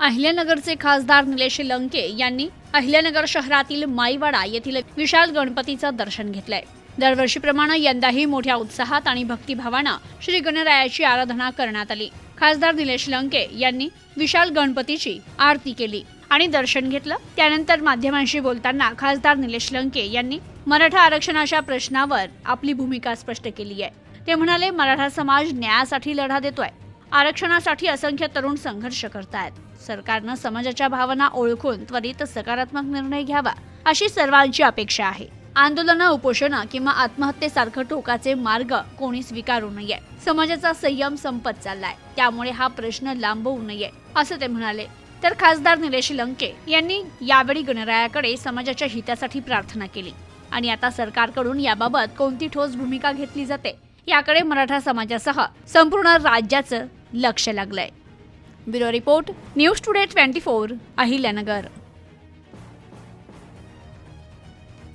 अहिल्यानगरचे खासदार निलेश लंके यांनी अहिल्यानगर शहरातील माईवाडा येथील विशाल गणपतीचं दर्शन घेतलंय. दरवर्षीप्रमाणे यंदाही मोठ्या उत्साहात आणि भक्तिभावानं श्री गणरायाची आराधना करण्यात आली. खासदार निलेश लंके यांनी विशाल गणपतीची आरती केली आणि दर्शन घेतलं. त्यानंतर माध्यमांशी बोलताना खासदार निलेश लंके यांनी मराठा आरक्षणाच्या प्रश्नावर आपली भूमिका स्पष्ट केली आहे. ते म्हणाले मराठा समाज न्यायासाठी लढा देतोय. आरक्षणासाठी असंख्य तरुण संघर्ष करतायत. सरकारनं समाजाच्या भावना ओळखून त्वरित सकारात्मक निर्णय घ्यावा अशी सर्वांची अपेक्षा आहे. आंदोलनं उपोषणं किंवा आत्महत्येसारखं टोकाचे मार्ग कोणी स्वीकारू नये. समाजाचा संयम संपत चाललाय. त्यामुळे हा प्रश्न लांबवू नये असं ते म्हणाले. तर खासदार निलेश लंके यांनी यावेळी गणरायाकडे समाजाच्या हितासाठी प्रार्थना केली. आणि आता सरकारकडून याबाबत कोणती ठोस भूमिका घेतली जाते याकडे मराठा समाजासह संपूर्ण राज्याचं लक्ष लागलंय. Bureau report news today twenty four Ahilyanagar.